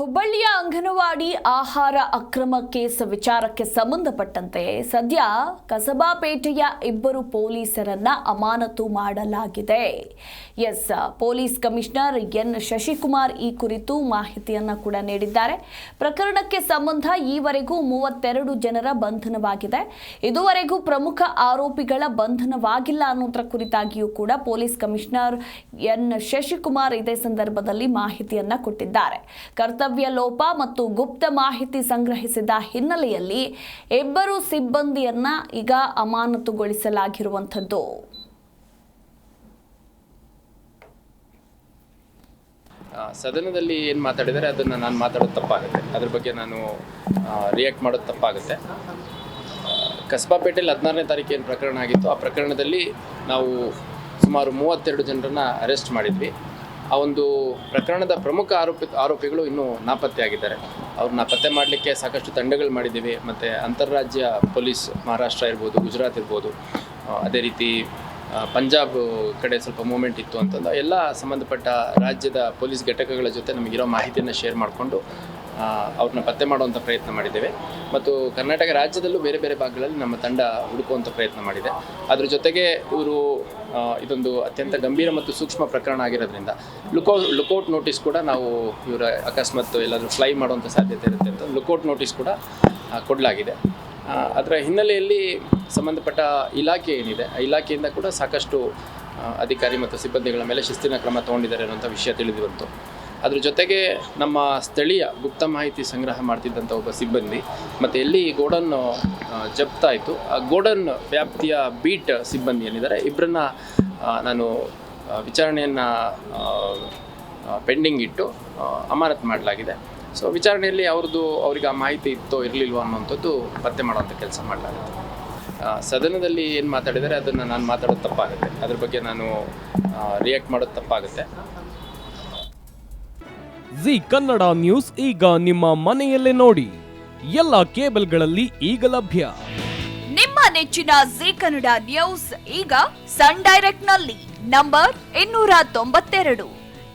ಹುಬ್ಬಳ್ಳಿಯ ಅಂಗನವಾಡಿ ಆಹಾರ ಅಕ್ರಮ ಕೇಸ್ ವಿಚಾರಕ್ಕೆ ಸಂಬಂಧಪಟ್ಟಂತೆ ಸದ್ಯ ಕಸಬಾಪೇಟೆಯ ಇಬ್ಬರು ಪೊಲೀಸರನ್ನ ಅಮಾನತು ಮಾಡಲಾಗಿದೆ. S, police commissioner N. Shashikumar ಈ ಕುರಿತು ಮಾಹಿತಿಯನ್ನ ಕೂಡ ನೀಡಿದ್ದಾರೆ. ಪ್ರಕರಣಕ್ಕೆ ಸಂಬಂಧ ಈವರೆಗೂ ಮೂವತ್ತೆರಡು ಜನರ ಬಂಧನವಾಗಿದೆ. ಇದುವರೆಗೂ ಪ್ರಮುಖ ಆರೋಪಿಗಳ ಬಂಧನವಾಗಿಲ್ಲ ಅನ್ನೋದರ ಕುರಿತಾಗಿಯೂ ಕೂಡ ಪೊಲೀಸ್ ಕಮಿಷನರ್ ಎನ್. ಶಶಿಕುಮಾರ್ ಇದೇ ಸಂದರ್ಭದಲ್ಲಿ ಮಾಹಿತಿಯನ್ನ ಕೊಟ್ಟಿದ್ದಾರೆ. ಕರ್ತವ್ಯ ಲೋಪ ಮತ್ತು ಗುಪ್ತ ಮಾಹಿತಿ ಸಂಗ್ರಹಿಸಿದ ಹಿನ್ನೆಲೆಯಲ್ಲಿ ಇಬ್ಬರು ಸಿಬ್ಬಂದಿಯನ್ನ ಈಗ ಅಮಾನತುಗೊಳಿಸಲಾಗಿರುವಂಥದ್ದು. ಸದನದಲ್ಲಿ ಏನು ಮಾತಾಡಿದರೆ? ಅದನ್ನು ನಾನು ಮಾತಾಡೋದು ತಪ್ಪಾಗುತ್ತೆ. ಅದ್ರ ಬಗ್ಗೆ ನಾನು ರಿಯಾಕ್ಟ್ ಮಾಡೋದು ತಪ್ಪಾಗುತ್ತೆ. ಕಸ್ಬಾಪೇಟೆಯಲ್ಲಿ ಹದಿನಾರನೇ ತಾರೀಕು ಏನು ಪ್ರಕರಣ ಆಗಿತ್ತು, ಆ ಪ್ರಕರಣದಲ್ಲಿ ನಾವು ಸುಮಾರು ಮೂವತ್ತೆರಡು ಜನರನ್ನು ಅರೆಸ್ಟ್ ಮಾಡಿದ್ವಿ. ಆ ಒಂದು ಪ್ರಕರಣದ ಪ್ರಮುಖ ಆರೋಪಿ, ಆರೋಪಿಗಳು ಇನ್ನೂ ನಾಪತ್ತೆಯಾಗಿದ್ದಾರೆ. ಅವ್ರನ್ನ ಪತ್ತೆ ಮಾಡಲಿಕ್ಕೆ ಸಾಕಷ್ಟು ತಂಡಗಳು ಮಾಡಿದ್ದೀವಿ. ಮತ್ತು ಅಂತಾರಾಜ್ಯ ಪೊಲೀಸ್ ಮಹಾರಾಷ್ಟ್ರ ಇರ್ಬೋದು, ಗುಜರಾತ್ ಇರ್ಬೋದು ಅದೇ ರೀತಿ ಪಂಜಾಬ್ ಕಡೆ ಸ್ವಲ್ಪ ಮೂಮೆಂಟ್ ಇತ್ತು ಅಂತಂದು, ಎಲ್ಲ ಸಂಬಂಧಪಟ್ಟ ರಾಜ್ಯದ ಪೊಲೀಸ್ ಘಟಕಗಳ ಜೊತೆ ನಮಗಿರೋ ಮಾಹಿತಿಯನ್ನು ಶೇರ್ ಮಾಡಿಕೊಂಡು ಅವ್ರನ್ನ ಪತ್ತೆ ಮಾಡುವಂಥ ಪ್ರಯತ್ನ ಮಾಡಿದ್ದೇವೆ. ಮತ್ತು ಕರ್ನಾಟಕ ರಾಜ್ಯದಲ್ಲೂ ಬೇರೆ ಬೇರೆ ಭಾಗಗಳಲ್ಲಿ ನಮ್ಮ ತಂಡ ಹುಡುಕುವಂಥ ಪ್ರಯತ್ನ ಮಾಡಿದೆ. ಅದ್ರ ಜೊತೆಗೆ ಇವರು ಇದೊಂದು ಅತ್ಯಂತ ಗಂಭೀರ ಮತ್ತು ಸೂಕ್ಷ್ಮ ಪ್ರಕರಣ ಆಗಿರೋದ್ರಿಂದ ಲುಕೌಟ್ ಲುಕೌಟ್ ನೋಟಿಸ್ ಕೂಡ ನಾವು ಇವರ ಅಕಸ್ಮಾತ್ ಎಲ್ಲಾದರೂ ಫ್ಲೈ ಮಾಡುವಂಥ ಸಾಧ್ಯತೆ ಇರುತ್ತೆ ಅಂತ ಲುಕೌಟ್ ನೋಟಿಸ್ ಕೂಡ ಕೊಡಲಾಗಿದೆ. ಅದರ ಹಿನ್ನೆಲೆಯಲ್ಲಿ ಸಂಬಂಧಪಟ್ಟ ಇಲಾಖೆ ಏನಿದೆ, ಆ ಇಲಾಖೆಯಿಂದ ಕೂಡ ಸಾಕಷ್ಟು ಅಧಿಕಾರಿ ಮತ್ತು ಸಿಬ್ಬಂದಿಗಳ ಮೇಲೆ ಶಿಸ್ತಿನ ಕ್ರಮ ತಗೊಂಡಿದ್ದಾರೆ ಅನ್ನೋಂಥ ವಿಷಯ ತಿಳಿದು ಬಂತು. ಅದ್ರ ಜೊತೆಗೆ ನಮ್ಮ ಸ್ಥಳೀಯ ಗುಪ್ತ ಮಾಹಿತಿ ಸಂಗ್ರಹ ಮಾಡ್ತಿದ್ದಂಥ ಒಬ್ಬ ಸಿಬ್ಬಂದಿ, ಮತ್ತು ಎಲ್ಲಿ ಗೋಡನ್ ಜಪ್ತಾಯಿತು ಆ ಗೋಡನ್ ವ್ಯಾಪ್ತಿಯ ಬೀಟ್ ಸಿಬ್ಬಂದಿ ಏನಿದ್ದಾರೆ ಇಬ್ಬರನ್ನ ನಾನು ವಿಚಾರಣೆಯನ್ನು ಪೆಂಡಿಂಗ್ ಇಟ್ಟು ಅಮಾನತ್ ಮಾಡಲಾಗಿದೆ. ಸೊ ವಿಚಾರಣೆಯಲ್ಲಿ ಅವ್ರದ್ದು ಅವ್ರಿಗೆ ಆ ಮಾಹಿತಿ ಇತ್ತೋ ಇರಲಿಲ್ವೋ ಅನ್ನೋಂಥದ್ದು ಪತ್ತೆ ಮಾಡುವಂಥ ಕೆಲಸ ಮಾಡಲಾಗುತ್ತೆ. ಸದನದಲ್ಲಿ ಏನು ಮಾತಾಡಿದರೆ ಅದನ್ನು ನಾನು ಮಾತಾಡೋದು ತಪ್ಪಾಗುತ್ತೆ. ಅದ್ರ ಬಗ್ಗೆ ನಾನು ರಿಯಾಕ್ಟ್ ಮಾಡೋದು ತಪ್ಪಾಗುತ್ತೆ. ಜಿ ಕನ್ನಡ ನ್ಯೂಸ್ ಈಗ ನಿಮ್ಮ ಮನೆಯಲ್ಲೇ ನೋಡಿ. ಎಲ್ಲ ಕೇಬಲ್ಗಳಲ್ಲಿ ಈಗ ಲಭ್ಯ. ನಿಮ್ಮ ನೆಚ್ಚಿನ ಜಿ ಕನ್ನಡ ನ್ಯೂಸ್ ಈಗ ಸನ್ ಡೈರೆಕ್ಟ್ನಲ್ಲಿ ನಂಬರ್ ಇನ್ನೂರ ತೊಂಬತ್ತೆರಡು.